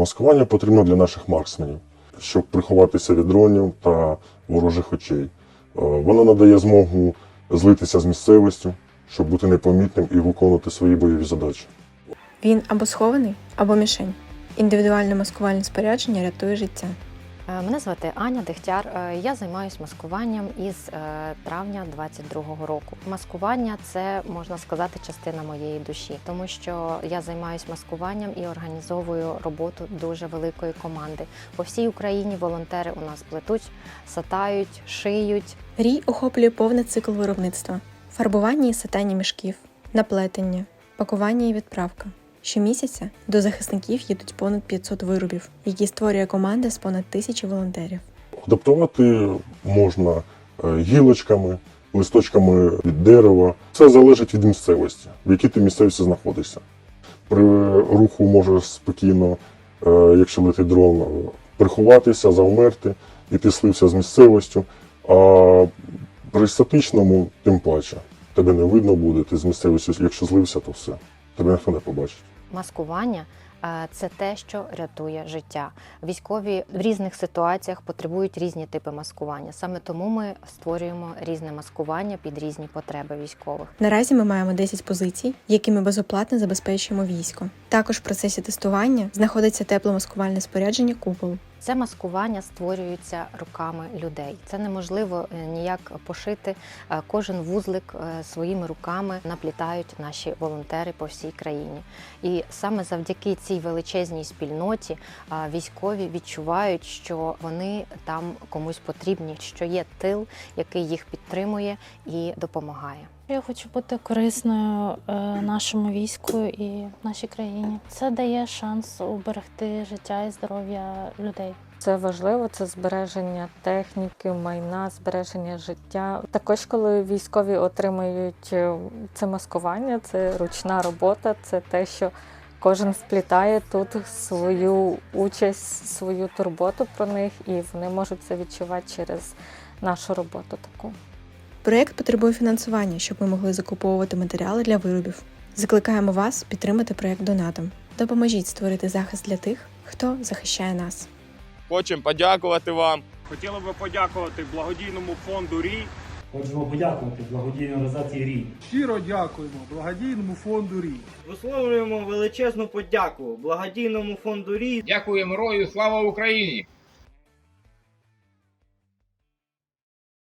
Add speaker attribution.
Speaker 1: Маскування потрібно для наших марксменів, щоб приховатися від дронів та ворожих очей. Е, Воно надає змогу злитися з місцевістю, щоб бути непомітним і виконувати свої бойові задачі.
Speaker 2: Він або схований, або мішень. Індивідуальне маскувальне спорядження рятує життя.
Speaker 3: Е, Мене звати Аня Дегтяр. Е, Я займаюся маскуванням із е, травня 22-го року. Маскування це можна сказати частина моєї душі, тому що я займаюся маскуванням і організовую роботу дуже великої команди. По всій Україні волонтери у нас плетуть, сатають, шиють.
Speaker 2: Рій охоплює повний цикл виробництва: фарбування і сатання мішків, наплетення, пакування і відправка. Щомісяця до захисників їдуть понад 500 виробів, які створює команда з понад тисячі волонтерів.
Speaker 1: Адаптувати можна е, гілочками, листочками від дерева. Це залежить від місцевості, в якій ти місцевості знаходишся. При руху можеш спокійно, е, якщо летить дрон, е, приховатися, завмерти, і ти слився з місцевістю. А при статичному, тим паче, тебе не видно буде, ти з місцевістю, якщо злився, то все. Тебе ніхто не побачить.
Speaker 3: Маскування е, це те, що рятує життя. Військові в різних ситуаціях потребують різні типи маскування. Саме тому ми створюємо різне маскування під різні потреби військових.
Speaker 2: Наразі ми маємо 10 позицій, якими безоплатно забезпечуємо військо. Також в процесі тестування знаходиться тепломаскувальне спорядження купол.
Speaker 3: Це маскування створюється руками людей. Це неможливо е, ніяк пошити. Е, Кожен вузлик е, своїми руками наплітають наші волонтери по всій країні. І саме завдяки цій величезній спільноті військові відчувають, що вони там комусь потрібні, що є тил, який їх підтримує і допомагає.
Speaker 4: Я хочу бути корисною е, нашому війську і нашій країні. Це дає шанс уберегти життя і здоров'я людей.
Speaker 5: Це важливо, це збереження техніки, майна, збереження життя. Також, коли військові отримують е, це маскування, це ручна робота, це те, що кожен вплітає тут свою участь, свою турботу про них, і вони можуть це відчувати через нашу роботу таку.
Speaker 2: Проєкт потребує фінансування, щоб ми могли закуповувати матеріали для виробів. Закликаємо вас підтримати проєкт донатом. Допоможіть створити захист для тих, хто захищає нас.
Speaker 6: Хочемо подякувати вам.
Speaker 7: Хотіли би подякувати благодійному фонду РІ
Speaker 8: Хочемо подякувати благодійній організації РІ.
Speaker 9: Щиро дякуємо благодійному фонду РІ.
Speaker 10: Висловлюємо величезну подяку благодійному фонду РІ
Speaker 11: Дякуємо рою, слава Україні!